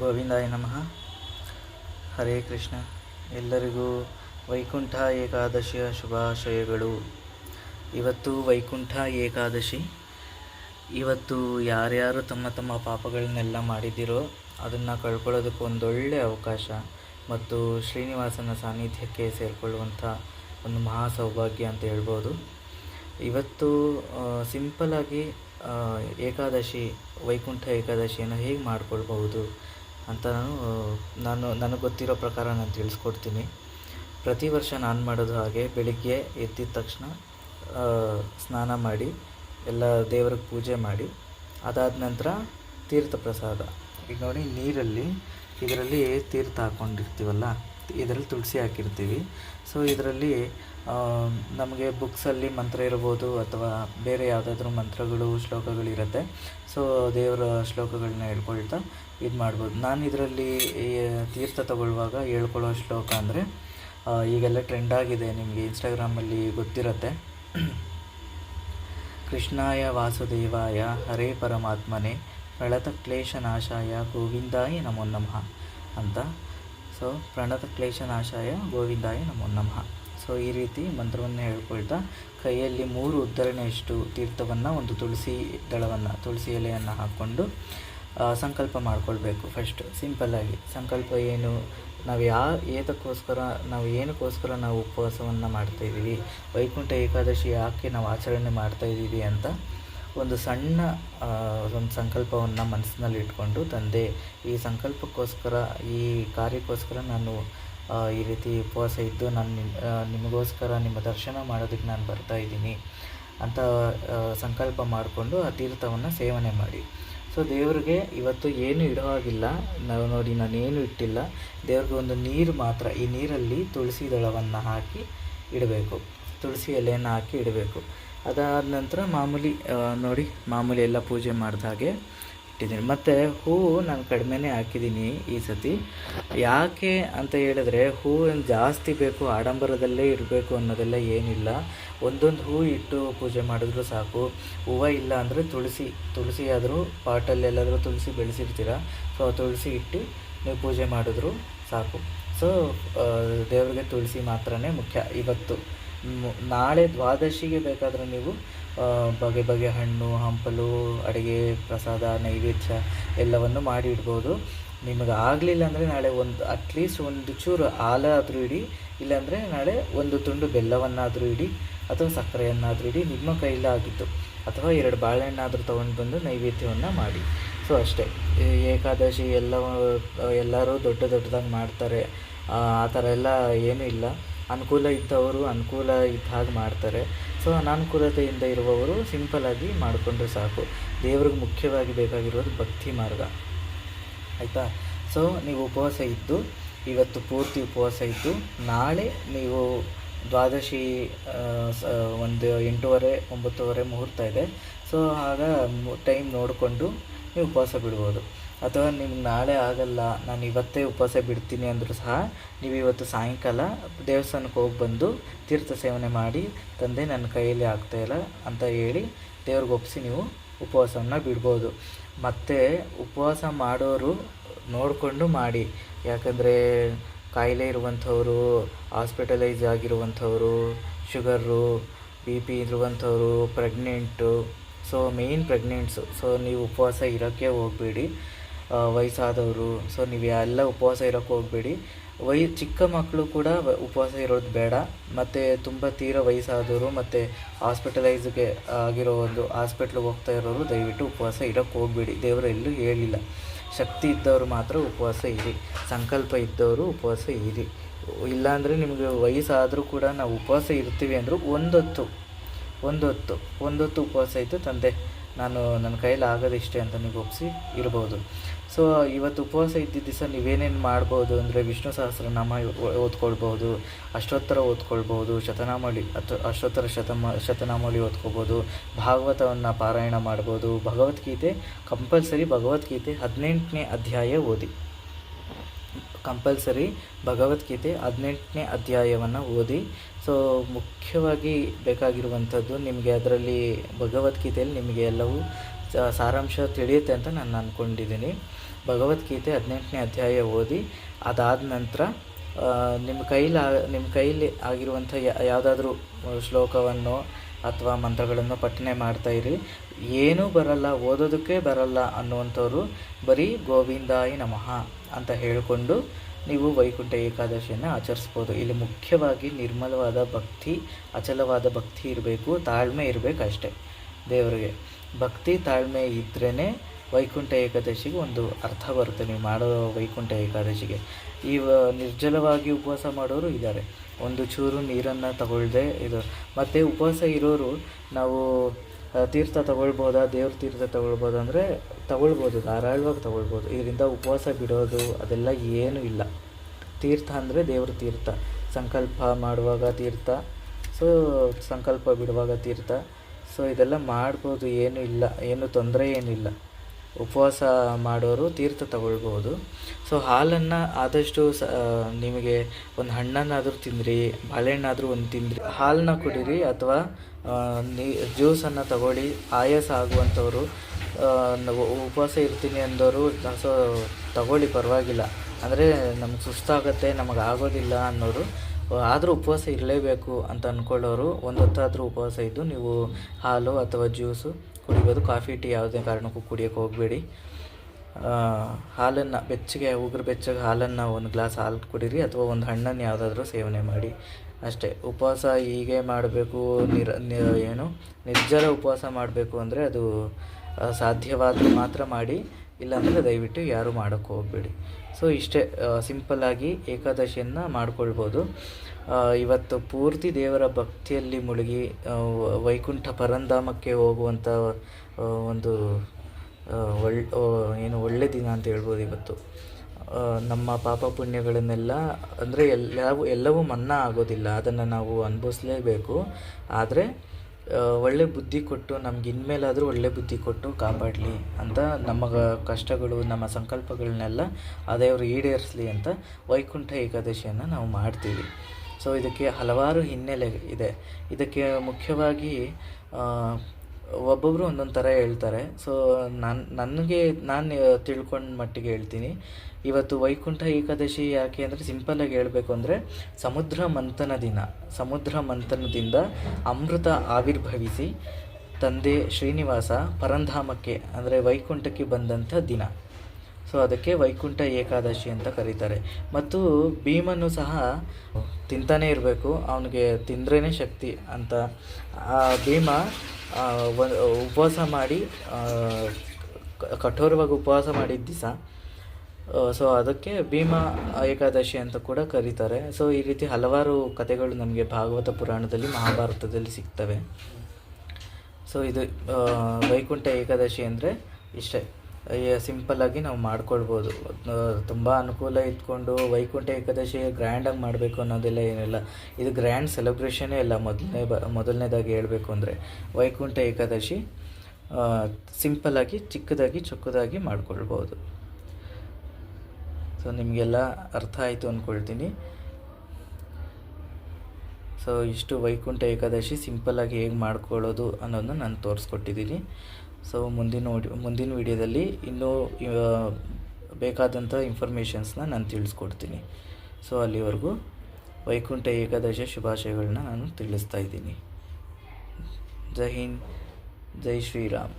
ಗೋವಿಂದಾಯ ನಮಃ. ಹರೇ ಕೃಷ್ಣ. ಎಲ್ಲರಿಗೂ ವೈಕುಂಠ ಏಕಾದಶಿಯ ಶುಭಾಶಯಗಳು. ಇವತ್ತು ವೈಕುಂಠ ಏಕಾದಶಿ. ಇವತ್ತು ಯಾರ್ಯಾರು ತಮ್ಮ ತಮ್ಮ ಪಾಪಗಳನ್ನೆಲ್ಲ ಮಾಡಿದ್ದೀರೋ ಅದನ್ನು ಕಳ್ಕೊಳ್ಳೋದಕ್ಕೆ ಒಂದೊಳ್ಳೆ ಅವಕಾಶ ಮತ್ತು ಶ್ರೀನಿವಾಸನ ಸಾನ್ನಿಧ್ಯಕ್ಕೆ ಸೇರಿಕೊಳ್ಳುವಂಥ ಒಂದು ಮಹಾ ಸೌಭಾಗ್ಯ ಅಂತ ಹೇಳ್ಬೋದು. ಇವತ್ತು ಸಿಂಪಲಾಗಿ ಏಕಾದಶಿ, ವೈಕುಂಠ ಏಕಾದಶಿಯನ್ನು ಹೇಗೆ ಮಾಡ್ಕೊಳ್ಬಹುದು? ಅಂತ ನಾನು ನಾನು, ನನಗೆ ಗೊತ್ತಿರೋ ಪ್ರಕಾರ ನಾನು ತಿಳಿಸ್ಕೊಡ್ತೀನಿ. ಪ್ರತಿ ವರ್ಷ ನಾನು ಮಾಡೋದು ಹಾಗೆ, ಬೆಳಿಗ್ಗೆ ಎದ್ದಿದ ತಕ್ಷಣ ಸ್ನಾನ ಮಾಡಿ, ಎಲ್ಲ ದೇವ್ರಿಗೆ ಪೂಜೆ ಮಾಡಿ, ಅದಾದ ನಂತರ ತೀರ್ಥ ಪ್ರಸಾದ. ಈಗ ನೋಡಿ, ನೀರಲ್ಲಿ, ಇದರಲ್ಲಿ ತೀರ್ಥ ಹಾಕ್ಕೊಂಡಿರ್ತೀವಲ್ಲ ಇದರಲ್ಲಿ ತುಳಸಿ ಹಾಕಿರ್ತೀವಿ. ಸೊ ಇದರಲ್ಲಿ ನಮಗೆ ಬುಕ್ಸಲ್ಲಿ ಮಂತ್ರ ಇರ್ಬೋದು ಅಥವಾ ಬೇರೆ ಯಾವುದಾದ್ರೂ ಮಂತ್ರಗಳು ಶ್ಲೋಕಗಳಿರುತ್ತೆ ಸೊ ದೇವರ ಶ್ಲೋಕಗಳನ್ನ ಹೇಳ್ಕೊಳ್ತಾ ಇದು ಮಾಡ್ಬೋದು. ನಾನು ಇದರಲ್ಲಿ ತೀರ್ಥ ತಗೊಳ್ಳುವಾಗ ಹೇಳ್ಕೊಳ್ಳೋ ಶ್ಲೋಕ ಅಂದರೆ ಈಗೆಲ್ಲ ಟ್ರೆಂಡ್ ಆಗಿದೆ. ನಿಮಗೆ ಇನ್ಸ್ಟಾಗ್ರಾಮಲ್ಲಿ ಗೊತ್ತಿರುತ್ತೆ. ಕೃಷ್ಣಾಯ ವಾಸುದೇವಾಯ, ಹರೇ ಪರಮಾತ್ಮನೆ ಪ್ರಣತ ಕ್ಲೇಶನಾಶಾಯ ಗೋವಿಂದಾಯ ನಮೋ ನಮಃ ಅಂತ ಸೊ ಪ್ರಣತ ಕ್ಲೇಶನಾಶಾಯ ಗೋವಿಂದಾಯ ನಮೋ ನಮಃ. ಸೊ ಈ ರೀತಿ ಮಂತ್ರವನ್ನು ಹೇಳ್ಕೊಳ್ತಾ ಕೈಯಲ್ಲಿ ಮೂರು ಉದ್ಧರಣೆಯಷ್ಟು ತೀರ್ಥವನ್ನು, ಒಂದು ತುಳಸಿ ದಳವನ್ನು, ತುಳಸಿ ಎಲೆಯನ್ನು ಹಾಕ್ಕೊಂಡು ಸಂಕಲ್ಪ ಮಾಡ್ಕೊಳ್ಬೇಕು ಫಸ್ಟ್ ಸಿಂಪಲ್ಲಾಗಿ ಸಂಕಲ್ಪ ಏನು? ನಾವು ಯಾ, ಏತಕ್ಕೋಸ್ಕರ, ನಾವು ಏನಕ್ಕೋಸ್ಕರ ನಾವು ಉಪವಾಸವನ್ನು ಮಾಡ್ತಾಯಿದ್ದೀವಿ ವೈಕುಂಠ ಏಕಾದಶಿ ಯಾಕೆ ನಾವು ಆಚರಣೆ ಮಾಡ್ತಾ ಇದ್ದೀವಿ ಅಂತ ಒಂದು ಸಣ್ಣ ಒಂದು ಸಂಕಲ್ಪವನ್ನು ಮನಸ್ಸಿನಲ್ಲಿ ಇಟ್ಕೊಂಡು ತಂದೆ, ಈ ಸಂಕಲ್ಪಕ್ಕೋಸ್ಕರ, ಈ ಕಾರ್ಯಕ್ಕೋಸ್ಕರ ನಾನು ಈ ರೀತಿ ಉಪವಾಸ ಇದ್ದು ನಾನು ನಿಮ್- ನಿಮಗೋಸ್ಕರ ನಿಮ್ಮ ದರ್ಶನ ಮಾಡೋದಕ್ಕೆ ನಾನು ಬರ್ತಾ ಇದ್ದೀನಿ ಅಂತ ಸಂಕಲ್ಪ ಮಾಡಿಕೊಂಡು ಆ ತೀರ್ಥವನ್ನು ಸೇವನೆ ಮಾಡಿ. ಸೊ, ದೇವರಿಗೆ ಇವತ್ತು ಏನು ಇಡೋ ಹಾಗಿಲ್ಲ. ನಾವು ನೋಡಿ ನಾನು ಏನು ಇಟ್ಟಿಲ್ಲ. ದೇವ್ರಿಗೆ ಒಂದು ನೀರು ಮಾತ್ರ, ಈ ನೀರಲ್ಲಿ ತುಳಸಿ ದಳವನ್ನು ಹಾಕಿ ಇಡಬೇಕು. ತುಳಸಿ ಎಲೆಯನ್ನು ಹಾಕಿ ಇಡಬೇಕು. ಅದಾದ ನಂತರ ಮಾಮೂಲಿ ನೋಡಿ, ಮಾಮೂಲಿ ಎಲ್ಲ ಪೂಜೆ ಮಾಡಿದ ಹಾಗೆ ಇಟ್ಟಿದ್ದೀನಿ. ಮತ್ತು ಹೂವು ನಾನು ಕಡಿಮೆನೆ ಹಾಕಿದ್ದೀನಿ ಈ ಸತಿ. ಯಾಕೆ ಅಂತ ಹೇಳಿದ್ರೆ ಹೂವು ಜಾಸ್ತಿ ಬೇಕು, ಆಡಂಬರದಲ್ಲೇ ಇರಬೇಕು ಅನ್ನೋದೆಲ್ಲ ಏನಿಲ್ಲ. ಒಂದೊಂದು ಹೂ ಇಟ್ಟು ಪೂಜೆ ಮಾಡಿದ್ರು ಸಾಕು. ಹೂವು ಇಲ್ಲ ಅಂದರೆ ತುಳಸಿ ತುಳಸಿ ಆದರೂ ಪಾಟಲ್ಲಿ ಎಲ್ಲಾದರೂ ತುಳಸಿ ಬೆಳೆಸಿರ್ತೀರ? ಸೊ ತುಳಸಿ ಇಟ್ಟು ನೀವು ಪೂಜೆ ಮಾಡಿದ್ರು ಸಾಕು. ಸೊ ದೇವರಿಗೆ ತುಳಸಿ ಮಾತ್ರನೇ ಮುಖ್ಯ ಇವತ್ತು. ನಾಳೆ ದ್ವಾದಶಿಗೆ ಬೇಕಾದರೆ ನೀವು ಬಗೆ ಬಗೆ ಹಣ್ಣು, ಹಂಪಲು, ಅಡುಗೆ, ಪ್ರಸಾದ, ನೈವೇದ್ಯ ಎಲ್ಲವನ್ನು ಮಾಡಿ ಇಡ್ಬೋದು ನಿಮಗೆ ಆಗಲಿಲ್ಲ ಅಂದರೆ ನಾಳೆ ಒಂದು ಅಟ್ಲೀಸ್ಟ್ ಒಂದು ಚೂರು ಹಾಲಾದರೂ ಇಡಿ, ಇಲ್ಲಾಂದರೆ ನಾಳೆ ಒಂದು ತುಂಡು ಬೆಲ್ಲವನ್ನಾದರೂ ಇಡಿ, ಅಥವಾ ಸಕ್ಕರೆಯನ್ನಾದರೂ ಇಡಿ, ನಿಮ್ಮ ಕೈಲಾಗಿತ್ತು ಅಥವಾ ಎರಡು ಬಾಳೆಹಣ್ಣಾದರೂ ತೊಗೊಂಡು ಬಂದು ನೈವೇದ್ಯವನ್ನು ಮಾಡಿ. ಸೊ ಅಷ್ಟೇ. ಏಕಾದಶಿ ಎಲ್ಲ ಎಲ್ಲರೂ ದೊಡ್ಡ ದೊಡ್ಡದಾಗಿ ಮಾಡ್ತಾರೆ. ಆ ಥರ ಎಲ್ಲ ಏನೂ ಇಲ್ಲ. ಅನುಕೂಲ ಇದ್ದವರು ಅನುಕೂಲ ಇದ್ದ ಹಾಗೆ ಮಾಡ್ತಾರೆ. ಸೊ ಅನಾನುಕೂಲತೆಯಿಂದ ಇರುವವರು ಸಿಂಪಲಾಗಿ ಮಾಡಿಕೊಂಡ್ರೆ ಸಾಕು. ದೇವ್ರಿಗೆ ಮುಖ್ಯವಾಗಿ ಬೇಕಾಗಿರೋದು ಭಕ್ತಿ ಮಾರ್ಗ. ಆಯಿತಾ? ಸೊ ನೀವು ಉಪವಾಸ ಇದ್ದು, ಇವತ್ತು ಪೂರ್ತಿ ಉಪವಾಸ ಇದ್ದು, ನಾಳೆ ನೀವು ದ್ವಾದಶಿ ಒಂದು ಎಂಟೂವರೆ, ಒಂಬತ್ತುವರೆ ಮುಹೂರ್ತ ಇದೆ. ಸೊ ಆಗ ಟೈಮ್ ನೋಡಿಕೊಂಡು ನೀವು ಉಪವಾಸ ಬಿಡ್ಬೋದು. ಅಥವಾ ನಿಮ್ಗೆ ನಾಳೆ ಆಗಲ್ಲ, ನಾನು ಇವತ್ತೇ ಉಪವಾಸ ಬಿಡ್ತೀನಿ ಅಂದರೂ ಸಹ ನೀವು ಇವತ್ತು ಸಾಯಂಕಾಲ ದೇವಸ್ಥಾನಕ್ಕೆ ಹೋಗಿ ಬಂದು ತೀರ್ಥ ಸೇವನೆ ಮಾಡಿ, ತಂದೆ ನನ್ನ ಕೈಯಲ್ಲಿ ಆಗ್ತಾಯಿಲ್ಲ ಅಂತ ಹೇಳಿ ದೇವ್ರಿಗೆ ಒಪ್ಪಿಸಿ ನೀವು ಉಪವಾಸವನ್ನು ಬಿಡ್ಬೋದು. ಮತ್ತು ಉಪವಾಸ ಮಾಡೋರು ನೋಡಿಕೊಂಡು ಮಾಡಿ. ಯಾಕಂದರೆ ಕಾಯಿಲೆ ಇರುವಂಥವರು ಹಾಸ್ಪಿಟಲೈಸ್ ಆಗಿರುವಂಥವರು sugar B P ಇರುವಂಥವರು pregnant so main pregnants so ನೀವು ಉಪವಾಸ ಇರೋಕ್ಕೆ ಹೋಗಬೇಡಿ. ವಯಸ್ಸಾದವರು. ಸೊ ನೀವು ಎಲ್ಲ ಉಪವಾಸ ಇರೋಕ್ಕೆ ಹೋಗಬೇಡಿ. ವಯ ಚಿಕ್ಕ ಮಕ್ಕಳು ಕೂಡ ಉಪವಾಸ ಇರೋದು ಬೇಡ. ಮತ್ತು ತುಂಬ ತೀರ ವಯಸ್ಸಾದವರು ಮತ್ತು ಹಾಸ್ಪಿಟಲೈಸ್ಗೆ ಆಗಿರೋ ಒಂದು ಹಾಸ್ಪಿಟ್ಲಿಗೆ ಹೋಗ್ತಾ ಇರೋರು ದಯವಿಟ್ಟು ಉಪವಾಸ ಇರೋಕ್ಕೆ ಹೋಗಬೇಡಿ. ದೇವರು ಎಲ್ಲೂ ಹೇಳಿಲ್ಲ. ಶಕ್ತಿ ಇದ್ದವರು ಮಾತ್ರ ಉಪವಾಸ ಇರಿ. ಸಂಕಲ್ಪ ಇದ್ದವರು ಉಪವಾಸ ಇರಿ. ಇಲ್ಲಾಂದರೆ ನಿಮಗೆ ವಯಸ್ಸಾದರೂ ಕೂಡ ನಾವು ಉಪವಾಸ ಇರ್ತೀವಿ ಅಂದರೂ ಒಂದೊತ್ತು ಒಂದೊತ್ತು ಒಂದೊತ್ತು ಉಪವಾಸ ಇತ್ತು ತಂದೆ. ನಾನು ನನ್ನ ಕೈಯಲ್ಲಿ ಆಗೋದಿಷ್ಟೇ ಅಂತ ನೀವು ಒಪ್ಪಿಸಿ ಇರ್ಬೋದು. ಸೊ ಇವತ್ತು ಉಪವಾಸ ಇದ್ದಿದ್ದ ದಿವಸ ನೀವೇನೇನು ಮಾಡ್ಬೋದು ಅಂದರೆ ವಿಷ್ಣು ಸಹಸ್ರನಾಮ ಓದ್ಕೊಳ್ಬೋದು, ಅಷ್ಟೋತ್ತರ ಓದ್ಕೊಳ್ಬೋದು, ಶತನಾಮಳಿ ಅಥವಾ ಅಷ್ಟೋತ್ತರ ಶತಮ, ಶತನಾಮಳಿ ಓದ್ಕೋಬೋದು ಭಾಗವತವನ್ನು ಪಾರಾಯಣ ಮಾಡ್ಬೋದು, ಭಗವದ್ಗೀತೆ ಕಂಪಲ್ಸರಿ ಭಗವದ್ಗೀತೆ ಹದಿನೆಂಟನೇ ಅಧ್ಯಾಯ ಓದಿ. ಕಂಪಲ್ಸರಿ ಭಗವದ್ಗೀತೆ ಹದಿನೆಂಟನೇ ಅಧ್ಯಾಯವನ್ನು ಓದಿ ಸೊ ಮುಖ್ಯವಾಗಿ ಬೇಕಾಗಿರುವಂಥದ್ದು ನಿಮಗೆ ಅದರಲ್ಲಿ ಭಗವದ್ಗೀತೆಯಲ್ಲಿ ನಿಮಗೆ ಎಲ್ಲವೂ ಸಾರಾಂಶ ತಿಳಿಯುತ್ತೆ ಅಂತ ನಾನು ಅಂದ್ಕೊಂಡಿದ್ದೀನಿ ಭಗವದ್ಗೀತೆ ಹದಿನೆಂಟನೇ ಅಧ್ಯಾಯ ಓದಿ, ಅದಾದ ನಂತರ ನಿಮ್ಮ ಕೈಲಿ ನಿಮ್ಮ ಕೈಲಿ ಆಗಿರುವಂಥ ಯಾವುದಾದ್ರೂ ಶ್ಲೋಕವನ್ನು ಅಥವಾ ಮಂತ್ರಗಳನ್ನು ಪಠನೆ ಇರಿ. ಏನೂ ಬರಲ್ಲ, ಓದೋದಕ್ಕೆ ಬರಲ್ಲ ಅನ್ನುವಂಥವ್ರು ಬರೀ ಗೋವಿಂದಾಯ ನಮಃ ಅಂತ ಹೇಳಿಕೊಂಡು ನೀವು ವೈಕುಂಠ ಏಕಾದಶಿಯನ್ನು ಆಚರಿಸ್ಬೋದು. ಇಲ್ಲಿ ಮುಖ್ಯವಾಗಿ ನಿರ್ಮಲವಾದ ಭಕ್ತಿ, ಅಚಲವಾದ ಭಕ್ತಿ ಇರಬೇಕು, ತಾಳ್ಮೆ ಇರಬೇಕು ಅಷ್ಟೇ ದೇವರಿಗೆ. ಭಕ್ತಿ, ತಾಳ್ಮೆ ಇದ್ರೇ ವೈಕುಂಠ ಏಕಾದಶಿಗೆ ಒಂದು ಅರ್ಥ ಬರುತ್ತೆ. ನೀವು ಮಾಡೋ ವೈಕುಂಠ ಏಕಾದಶಿಗೆ. ಈ ನಿರ್ಜಲವಾಗಿ ಉಪವಾಸ ಮಾಡೋರು ಇದ್ದಾರೆ. ಒಂದು ಚೂರು ನೀರನ್ನು ತಗೊಳ್ಳದೆ ಇದು. ಮತ್ತು ಉಪವಾಸ ಇರೋರು ನಾವು ತೀರ್ಥ ತಗೊಳ್ಬೋದಾ? ದೇವ್ರ ತೀರ್ಥ ತಗೊಳ್ಬೋದು ಅಂದರೆ ತಗೊಳ್ಬೋದು, ಧಾರಾಳವಾಗಿ ತಗೊಳ್ಬೋದು. ಇದರಿಂದ ಉಪವಾಸ ಬಿಡೋದು ಅದೆಲ್ಲ ಏನೂ ಇಲ್ಲ. ತೀರ್ಥ ಅಂದರೆ ದೇವ್ರ ತೀರ್ಥ. ಸಂಕಲ್ಪ ಮಾಡುವಾಗ ತೀರ್ಥ. ಸೊ ಸಂಕಲ್ಪ ಬಿಡುವಾಗ ತೀರ್ಥ. ಸೊ ಇದೆಲ್ಲ ಮಾಡ್ಬೋದು, ಏನೂ ಇಲ್ಲ. ಏನು ತೊಂದರೆ ಏನಿಲ್ಲ ಉಪವಾಸ ಮಾಡೋರು ತೀರ್ಥ ತಗೊಳ್ಬೋದು ಸೊ ಹಾಲನ್ನು ಆದಷ್ಟು ಸ ನಿಮಗೆ ಒಂದು ಹಣ್ಣನ್ನಾದರೂ ತಿನ್ನಿರಿ ಬಾಳೆಹಣ್ಣಾದರೂ ಒಂದು ತಿನ್ನಿರಿ ಹಾಲನ್ನ ಕುಡೀರಿ ಅಥವಾ ನೀ, ಜ್ಯೂಸನ್ನು ತಗೊಳ್ಳಿ ಆಯಾಸ ಆಗುವಂಥವ್ರು ಉಪವಾಸ ಇರ್ತೀನಿ ಅಂದವರು ಸೊ, ತಗೊಳ್ಳಿ, ಪರವಾಗಿಲ್ಲ. ಅಂದರೆ ನಮ್ಗೆ ಸುಸ್ತಾಗತ್ತೆ, ನಮಗೆ ಆಗೋದಿಲ್ಲ ಅನ್ನೋರು, ಆದರೂ ಉಪವಾಸ ಇರಲೇಬೇಕು ಅಂತ ಅಂದ್ಕೊಳ್ಳೋರು ಒಂದು ಹೊತ್ತಾದರೂ ಉಪವಾಸ ಇದ್ದು ನೀವು ಹಾಲು ಅಥವಾ ಜ್ಯೂಸು ಕುಡಿಬೋದು. ಕಾಫಿ, ಟೀ ಯಾವುದೇ ಕಾರಣಕ್ಕೂ ಕುಡಿಯೋಕ್ಕೆ ಹೋಗಬೇಡಿ. ಹಾಲನ್ನು, ಬೆಚ್ಚಗೆ, ಉಗುರು ಬೆಚ್ಚಗೆ ಹಾಲನ್ನು ಒಂದು ಗ್ಲಾಸ್ ಹಾಲು ಕುಡೀರಿ ಅಥವಾ ಒಂದು ಹಣ್ಣನ್ನು ಯಾವುದಾದ್ರೂ ಸೇವನೆ ಮಾಡಿ. ಅಷ್ಟೇ. ಉಪವಾಸ ಹೀಗೆ ಮಾಡಬೇಕು, ನಿರ ಏನು ನಿರ್ಜಲ ಉಪವಾಸ ಮಾಡಬೇಕು ಅಂದರೆ ಅದು ಸಾಧ್ಯವಾದರೆ ಮಾತ್ರ ಮಾಡಿ. ಇಲ್ಲಾಂದರೆ ದಯವಿಟ್ಟು ಯಾರೂ ಮಾಡೋಕ್ಕೆ ಹೋಗಬೇಡಿ. ಸೊ ಇಷ್ಟೇ ಸಿಂಪಲ್ಲಾಗಿ ಏಕಾದಶಿಯನ್ನು ಮಾಡ್ಕೊಳ್ಬೋದು. ಇವತ್ತು ಪೂರ್ತಿ ದೇವರ ಭಕ್ತಿಯಲ್ಲಿ ಮುಳುಗಿ ವೈಕುಂಠ ಪರಂಧಾಮಕ್ಕೆ ಹೋಗುವಂಥ ಒಂದು ಒಳ್ ಏನು ಒಳ್ಳೆ ದಿನ ಅಂತ ಹೇಳ್ಬೋದು ಇವತ್ತು. ನಮ್ಮ ಪಾಪ ಪುಣ್ಯಗಳನ್ನೆಲ್ಲ, ಅಂದರೆ ಎಲ್ಲವೂ ಎಲ್ಲವೂ ಮನ್ನಾ ಆಗೋದಿಲ್ಲ. ಅದನ್ನು ನಾವು ಅನುಭವಿಸಲೇಬೇಕು. ಆದರೆ ಒಳ್ಳೆ ಬುದ್ಧಿ ಕೊಟ್ಟು, ನಮ್ಗೆ ಇನ್ಮೇಲಾದರೂ ಒಳ್ಳೆ ಬುದ್ಧಿ ಕೊಟ್ಟು ಕಾಪಾಡಲಿ ಅಂತ ನಮ್ಮ ಕಷ್ಟಗಳು, ನಮ್ಮ ಸಂಕಲ್ಪಗಳನ್ನೆಲ್ಲ ಆ ದೇವರು ಈಡೇರಿಸಲಿ ಅಂತ ವೈಕುಂಠ ಏಕಾದಶಿಯನ್ನು ನಾವು ಮಾಡ್ತೀವಿ. ಸೊ ಇದಕ್ಕೆ ಹಲವಾರು ಹಿನ್ನೆಲೆ ಇದೆ. ಇದಕ್ಕೆ ಮುಖ್ಯವಾಗಿ ಒಬ್ಬೊಬ್ಬರು ಒಂದೊಂದು ಥರ ಹೇಳ್ತಾರೆ. ಸೊ ನಾನು, ನನಗೆ, ನಾನು ತಿಳ್ಕೊಂಡ ಮಟ್ಟಿಗೆ ಹೇಳ್ತೀನಿ. ಇವತ್ತು ವೈಕುಂಠ ಏಕಾದಶಿ ಯಾಕೆ ಅಂದರೆ ಸಿಂಪಲಾಗಿ ಹೇಳಬೇಕು ಅಂದರೆ ಸಮುದ್ರ ಮಂಥನ ದಿನ. ಸಮುದ್ರ ಮಂಥನದಿಂದ ಅಮೃತ ಆವಿರ್ಭವಿಸಿ ತಂದೆ ಶ್ರೀನಿವಾಸ ಪರಂಧಾಮಕ್ಕೆ ಅಂದರೆ ವೈಕುಂಠಕ್ಕೆ ಬಂದಂಥ ದಿನ. ಸೊ ಅದಕ್ಕೆ ವೈಕುಂಠ ಏಕಾದಶಿ ಅಂತ ಕರೀತಾರೆ. ಮತ್ತು ಭೀಮನು ಸಹ ತಿಂತಾನೇ ಇರಬೇಕು, ಅವನಿಗೆ ತಿಂದ್ರೇ ಶಕ್ತಿ ಅಂತ. ಆ ಭೀಮ ಉಪವಾಸ ಮಾಡಿ ಕಠೋರವಾಗಿ ಉಪವಾಸ ಮಾಡಿದ ದಿವಸ ಸೊ ಅದಕ್ಕೆ ಭೀಮ ಏಕಾದಶಿ ಅಂತ ಕೂಡ ಕರೀತಾರೆ. ಸೊ ಈ ರೀತಿ ಹಲವಾರು ಕಥೆಗಳು ನಮಗೆ ಭಾಗವತ ಪುರಾಣದಲ್ಲಿ, ಮಹಾಭಾರತದಲ್ಲಿ ಸಿಗ್ತವೆ. ಸೊ ಇದು ವೈಕುಂಠ ಏಕಾದಶಿ ಅಂದರೆ ಇಷ್ಟೇ. ಸಿಂಪಲ್ಲಾಗಿ ನಾವು ಮಾಡ್ಕೊಳ್ಬೋದು. ತುಂಬ ಅನುಕೂಲ ಇಟ್ಕೊಂಡು ವೈಕುಂಠ ಏಕಾದಶಿ ಗ್ರ್ಯಾಂಡಾಗಿ ಮಾಡಬೇಕು ಅನ್ನೋದೆಲ್ಲ ಏನಿಲ್ಲ. ಇದು ಗ್ರ್ಯಾಂಡ್ ಸೆಲೆಬ್ರೇಷನೇ ಇಲ್ಲ ಮೊದಲನೇ ಬ, ಮೊದಲನೇದಾಗಿ ಹೇಳಬೇಕು ಅಂದರೆ ವೈಕುಂಠ ಏಕಾದಶಿ ಸಿಂಪಲ್ಲಾಗಿ ಚಿಕ್ಕದಾಗಿ, ಚೊಕ್ಕದಾಗಿ ಮಾಡಿಕೊಳ್ಬೋದು. ಸೊ ನಿಮಗೆಲ್ಲ ಅರ್ಥ ಆಯಿತು ಅಂದ್ಕೊಳ್ತೀನಿ ಸೊ ಇಷ್ಟು ವೈಕುಂಠ ಏಕಾದಶಿ ಸಿಂಪಲ್ಲಾಗಿ ಹೇಗೆ ಮಾಡ್ಕೊಳ್ಳೋದು ಅನ್ನೋದನ್ನ ನಾನು ತೋರಿಸ್ಕೊಟ್ಟಿದ್ದೀನಿ. ಸೊ ಮುಂದಿನ ಮುಂದಿನ ವಿಡಿಯೋದಲ್ಲಿ ಇನ್ನೂ ಬೇಕಾದಂಥ ಇನ್ಫಾರ್ಮೇಷನ್ಸ್ನ ನಾನು ತಿಳಿಸ್ಕೊಡ್ತೀನಿ. ಸೊ ಅಲ್ಲಿವರೆಗೂ ವೈಕುಂಠ ಏಕಾದಶ ಶುಭಾಶಯಗಳನ್ನ ನಾನು ತಿಳಿಸ್ತಾ ಇದ್ದೀನಿ. ಜೈ ಹಿಂದ್, ಜೈ ಶ್ರೀರಾಮ್.